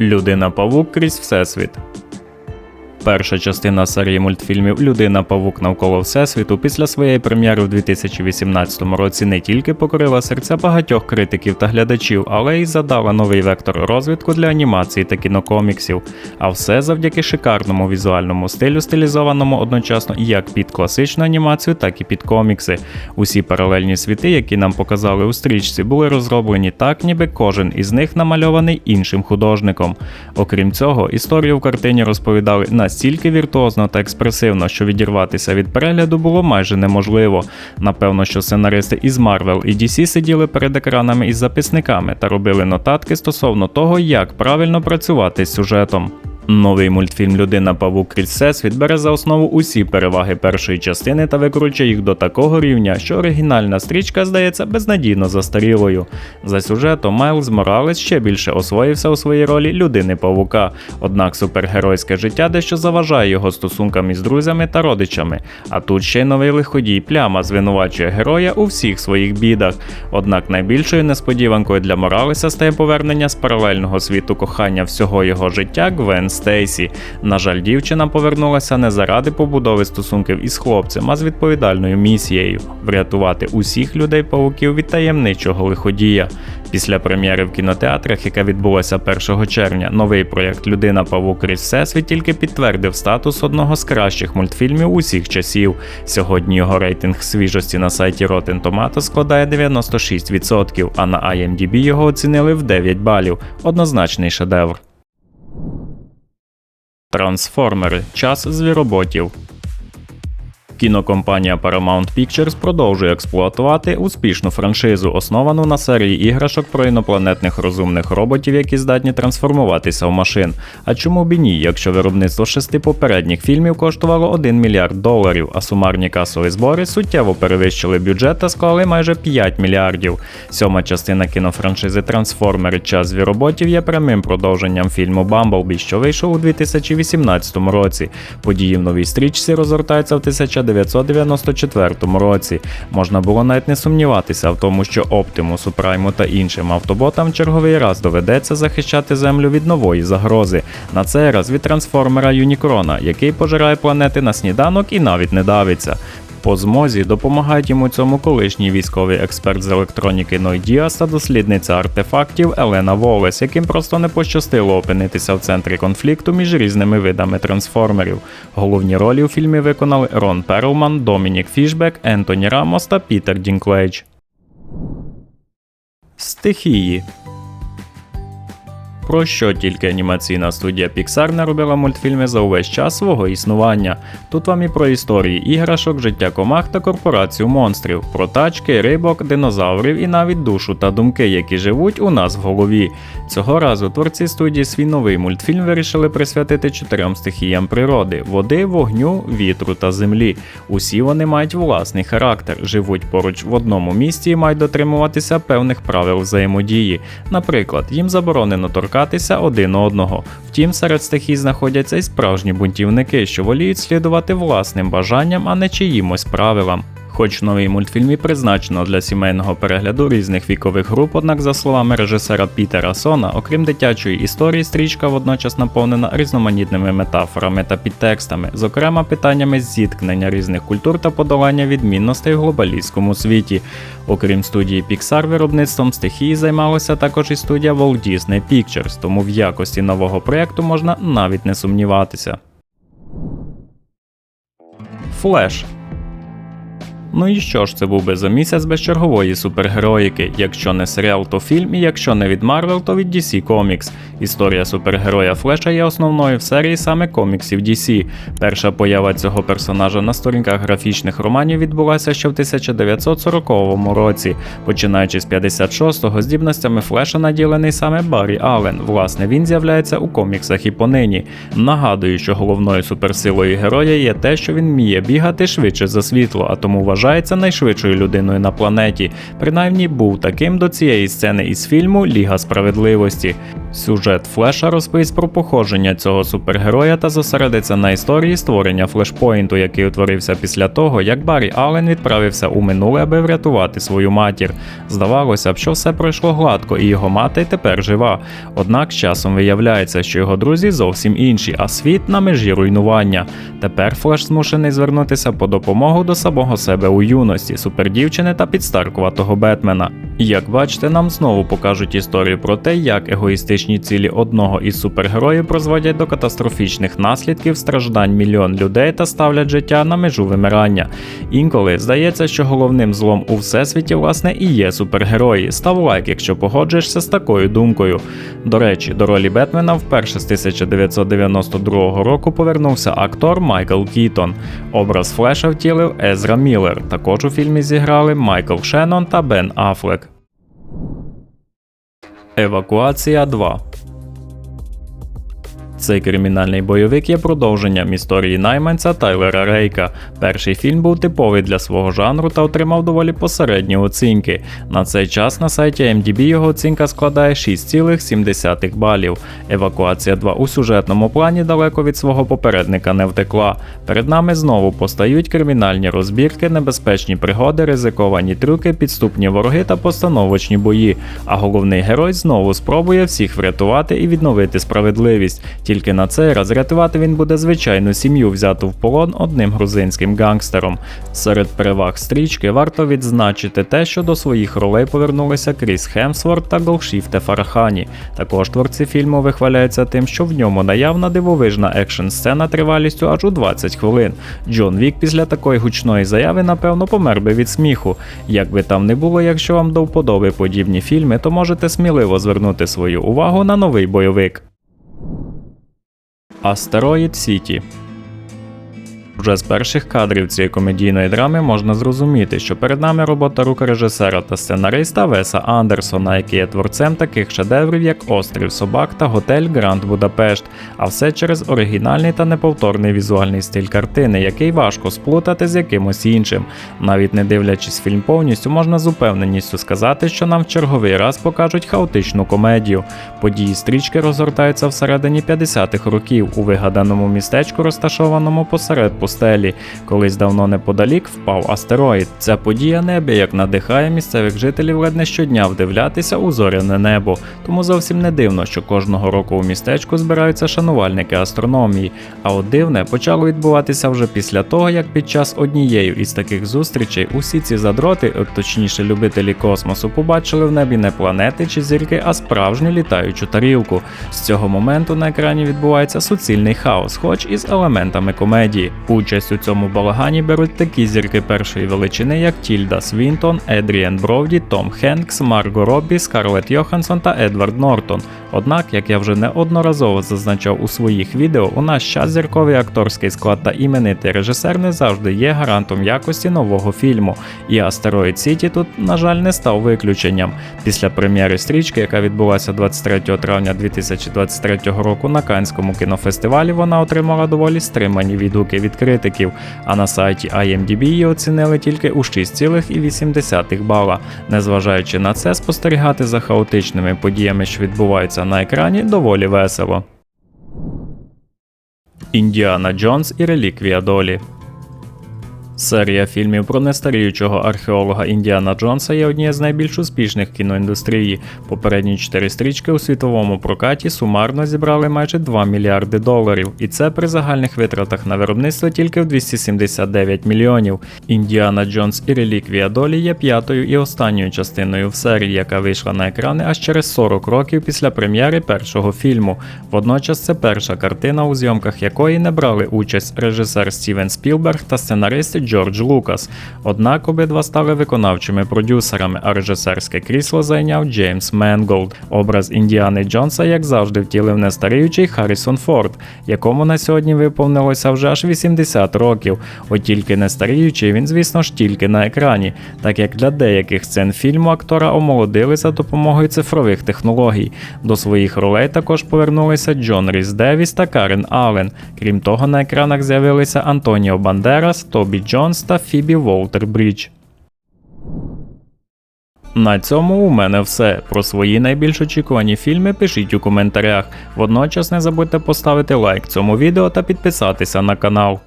Людина Павук крізь Всесвіт. Перша частина серії мультфільмів Людина Павук навколо Всесвіту після своєї прем'єри в 2018 році не тільки покорила серця багатьох критиків та глядачів, але й задала новий вектор розвитку для анімації та кінокоміксів. А все завдяки шикарному візуальному стилю, стилізованому одночасно як під класичну анімацію, так і під комікси. Усі паралельні світи, які нам показали у стрічці, були розроблені так, ніби кожен із них намальований іншим художником. Окрім цього, історію в картині розповідали настільки віртуозно та експресивно, що відірватися від перегляду було майже неможливо. Напевно, що сценаристи із Marvel і DC сиділи перед екранами із записниками та робили нотатки стосовно того, як правильно працювати з сюжетом. Новий мультфільм Людина Павук крізь Всесвіт бере за основу усі переваги першої частини та викручує їх до такого рівня, що оригінальна стрічка здається безнадійно застарілою. За сюжетом Майлз Моралес ще більше освоївся у своїй ролі людини Павука, однак супергеройське життя дещо заважає його стосункам із друзями та родичами. А тут ще й новий лиходій пляма звинувачує героя у всіх своїх бідах. Однак найбільшою несподіванкою для Моралеса стає повернення з паралельного світу кохання всього його життя Гвен Стейсі. На жаль, дівчина повернулася не заради побудови стосунків із хлопцем, а з відповідальною місією врятувати усіх людей павуків від таємничого лиходія. Після прем'єри в кінотеатрах, яка відбулася 1 червня, новий проєкт Людина Павук крізь Всесвіт тільки підтвердив статус одного з кращих мультфільмів усіх часів. Сьогодні його рейтинг свіжості на сайті Rotten Tomatoes складає 96%, а на IMDb його оцінили в 9 балів. Однозначний шедевр. Трансформери. Час звіроботів. Кінокомпанія Paramount Pictures продовжує експлуатувати успішну франшизу, основану на серії іграшок про інопланетних розумних роботів, які здатні трансформуватися в машин. А чому б і ні, якщо виробництво шести попередніх фільмів коштувало 1 мільярд доларів, а сумарні касові збори суттєво перевищили бюджет та склали майже 5 мільярдів. Сьома частина кінофраншизи Трансформери Час звіроботів є прямим продовженням фільму Бамблбі, що вийшов у 2018 році. Події в новій стрічці розгортаються в 1994 році. Можна було навіть не сумніватися в тому, що Оптимусу, Прайму та іншим автоботам черговий раз доведеться захищати землю від нової загрози. На цей раз від трансформера Юнікрона, який пожирає планети на сніданок і навіть не давиться. По змозі допомагають йому цьому колишній військовий експерт з електроніки Ной та дослідниця артефактів Елена Волес, яким просто не пощастило опинитися в центрі конфлікту між різними видами трансформерів. Головні ролі у фільмі виконали Рон Перлман, Домінік Фішбек, Ентоні Рамос та Пітер Дінклейдж. Стихії про що тільки анімаційна студія Pixar не робила мультфільми за увесь час свого існування. Тут вам і про історії іграшок, життя комах та корпорацію монстрів, про тачки, рибок, динозаврів і навіть душу та думки, які живуть у нас в голові. Цього разу творці студії свій новий мультфільм вирішили присвятити чотирьом стихіям природи: води, вогню, вітру та землі. Усі вони мають власний характер, живуть поруч в одному місті і мають дотримуватися певних правил взаємодії. Наприклад, їм заборонено торкатися один одного. Втім, серед стихій знаходяться й справжні бунтівники, що воліють слідувати власним бажанням, а не чиїмось правилам. Хоч новий мультфільм і призначено для сімейного перегляду різних вікових груп, однак, за словами режисера Пітера Сона, окрім дитячої історії, стрічка водночас наповнена різноманітними метафорами та підтекстами, зокрема питаннями зіткнення різних культур та подолання відмінностей в глобалістському світі. Окрім студії Pixar, виробництвом стихії займалася також і студія Walt Disney Pictures, тому в якості нового проєкту можна навіть не сумніватися. Флеш Ну і що ж це був би за місяць без чергової супергероїки? Якщо не серіал, то фільм, і якщо не від Marvel, то від DC Comics. Історія супергероя Флеша є основною в серії саме коміксів DC. Перша поява цього персонажа на сторінках графічних романів відбулася ще в 1940 році. Починаючи з 56-го, здібностями Флеша наділений саме Баррі Аллен. Власне, він з'являється у коміксах і понині. Нагадую, що головною суперсилою героя є те, що він вміє бігати швидше за світло, а тому вважає вважається найшвидшою людиною на планеті. Принаймні був таким до цієї сцени із фільму Ліга справедливості. Сюжет Флеша розповість про походження цього супергероя та зосередиться на історії створення флешпойнту, який утворився після того, як Баррі Аллен відправився у минуле, аби врятувати свою матір. Здавалося б, що все пройшло гладко, і його мати тепер жива. Однак з часом виявляється, що його друзі зовсім інші, а світ на межі руйнування. Тепер Флеш змушений звернутися по допомогу до самого себе у юності, супердівчини та підстаркуватого Бетмена. Як бачите, нам знову покажуть історію про те, як егоїстичні цілі одного із супергероїв призводять до катастрофічних наслідків страждань мільйон людей та ставлять життя на межу вимирання. Інколи здається, що головним злом у всесвіті власне і є супергерої. Став лайк, якщо погоджуєшся з такою думкою. До речі, до ролі Бетмена вперше з 1992 року повернувся актор Майкл Кітон. Образ Флеша втілив Езра Міллер. Також у фільмі зіграли Майкл Шеннон та Бен Афлек. Евакуація 2 цей кримінальний бойовик є продовженням історії найманця Тайлера Рейка. Перший фільм був типовий для свого жанру та отримав доволі посередні оцінки. На цей час на сайті MDB його оцінка складає 6,7 балів. Евакуація 2 у сюжетному плані далеко від свого попередника не втекла. Перед нами знову постають кримінальні розбірки, небезпечні пригоди, ризиковані трюки, підступні вороги та постановочні бої. А головний герой знову спробує всіх врятувати і відновити справедливість. Тільки на цей раз рятувати він буде звичайну сім'ю, взяту в полон одним грузинським гангстером. Серед переваг стрічки варто відзначити те, що до своїх ролей повернулися Кріс Хемсворт та Голшіфте Фарахані. Також творці фільму вихваляються тим, що в ньому наявна дивовижна екшн сцена тривалістю аж у 20 хвилин. Джон Вік після такої гучної заяви, напевно, помер би від сміху. Як би там не було, якщо вам до вподоби подібні фільми, то можете сміливо звернути свою увагу на новий бойовик. Астероїд Сіті вже з перших кадрів цієї комедійної драми можна зрозуміти, що перед нами робота рук режисера та сценариста Веса Андерсона, який є творцем таких шедеврів, як Острів Собак та Готель Гранд Будапешт, а все через оригінальний та неповторний візуальний стиль картини, який важко сплутати з якимось іншим. Навіть не дивлячись фільм повністю, можна з упевненістю сказати, що нам в черговий раз покажуть хаотичну комедію. Події стрічки розгортаються всередині 50-х років у вигаданому містечку, розташованому посеред пустелі. Колись давно неподалік впав астероїд. Ця подія неабияк надихає місцевих жителів ледь не щодня вдивлятися у зоряне небо. Тому зовсім не дивно, що кожного року у містечку збираються шанувальники астрономії. А от дивне почало відбуватися вже після того, як під час однієї із таких зустрічей усі ці задроти, точніше любителі космосу, побачили в небі не планети чи зірки, а справжню літаючу тарілку. З цього моменту на екрані відбувається суцільний хаос, хоч і з елементами комедії. Участь у цьому балагані беруть такі зірки першої величини, як Тільда Свінтон, Едріен Бровді, Том Хенкс, Марго Роббі, Скарлетт Йоханссон та Едвард Нортон. Однак, як я вже неодноразово зазначав у своїх відео, у наш час зірковий акторський склад та іменитий режисер не завжди є гарантом якості нового фільму. І Астероїд Сіті тут, на жаль, не став виключенням. Після прем'єри стрічки, яка відбулася 23 травня 2023 року на Канському кінофестивалі, вона отримала доволі стримані відгуки від критиків, а на сайті IMDb її оцінили тільки у 6,8 бала. Незважаючи на це, спостерігати за хаотичними подіями, що відбуваються на екрані, доволі весело. Індіана Джонс і Реліквія Долі Серія фільмів про нестаріючого археолога Індіана Джонса є однією з найбільш успішних кіноіндустрії. Попередні чотири стрічки у світовому прокаті сумарно зібрали майже 2 мільярди доларів, і це при загальних витратах на виробництво тільки в 279 мільйонів. Індіана Джонс і Реліквія Долі є п'ятою і останньою частиною в серії, яка вийшла на екрани аж через 40 років після прем'єри першого фільму. Водночас це перша картина, у зйомках якої не брали участь режисер Стівен Спілберг та сценарист Джордж Лукас. Однак обидва стали виконавчими продюсерами, а режисерське крісло зайняв Джеймс Менголд. Образ Індіани Джонса, як завжди, втілив нестаріючий Харрісон Форд, якому на сьогодні виповнилося вже аж 80 років. От тільки не старіючий, він, звісно ж, тільки на екрані, так як для деяких сцен фільму актора омолодили за допомогою цифрових технологій. До своїх ролей також повернулися Джон Ріс Девіс та Карен Аллен. Крім того, на екранах з'явилися Антоніо Бандерас, Тобі Джонс, Джонс та Фібі Волтер-Брідж. На цьому у мене все. Про свої найбільш очікувані фільми пишіть у коментарях. Водночас не забудьте поставити лайк цьому відео та підписатися на канал.